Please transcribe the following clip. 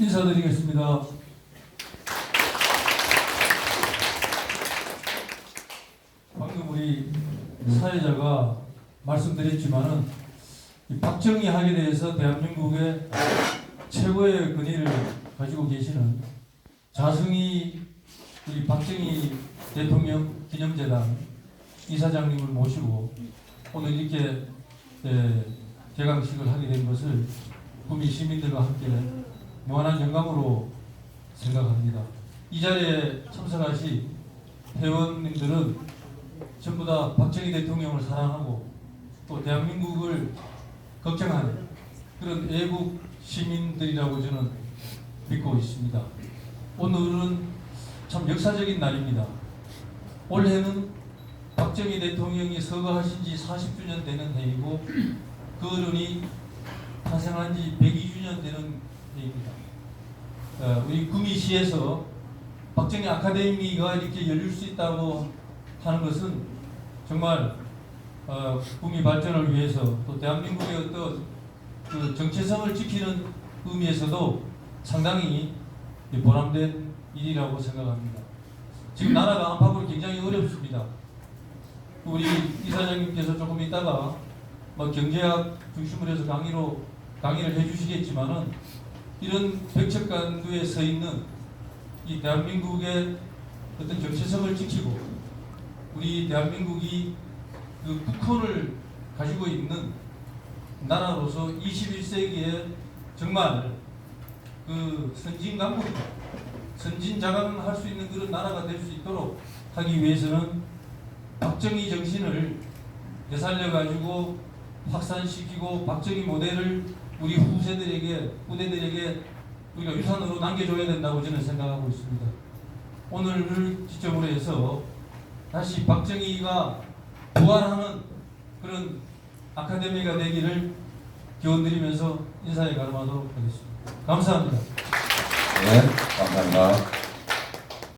인사드리겠습니다. 방금 우리 사회자가 말씀드렸지만은 이 박정희 학에 대해서 대한민국의 최고의 권위를 가지고 계시는 자승희 우리 박정희 대통령 기념재단 이사장님을 모시고 오늘 이렇게 예, 개강식을 하게 된 것을 구미 시민들과 함께 무한한 영광으로 생각합니다. 이 자리에 참석하신 회원님들은 전부 다 박정희 대통령을 사랑하고 또 대한민국을 걱정하는 그런 애국 시민들이라고 저는 믿고 있습니다. 오늘은 참 역사적인 날입니다. 올해는 박정희 대통령이 서거하신 지 40주년 되는 해이고 그 어른이 탄생한 지 102주년 되는 해입니다. 어, 우리 구미시에서 박정희 아카데미가 이렇게 열릴 수 있다고 하는 것은 정말 어, 구미 발전을 위해서 또 대한민국의 어떤 그 정체성을 지키는 의미에서도 상당히 보람된 일이라고 생각합니다. 지금 나라가 안팎으로 굉장히 어렵습니다. 우리 이사장님께서 조금 있다가 뭐 경제학 중심으로 해서 강의로 강의를 해주시겠지만은 이런 백척간두에 서 있는 이 대한민국의 어떤 정체성을 지키고 우리 대한민국이 그 국호를 가지고 있는 나라로서 21세기에 정말 그 선진 강국이다. 선진 자강할 수 있는 그런 나라가 될 수 있도록 하기 위해서는 박정희 정신을 되살려 가지고 확산시키고 박정희 모델을 우리 후세들에게 후대들에게 우리가 유산으로 남겨줘야 된다고 저는 생각하고 있습니다. 오늘을 기점으로 해서 다시 박정희가 부활하는 그런 아카데미가 되기를 기원드리면서 인사에 가름하도록 하겠습니다. 감사합니다. 네, 감사합니다.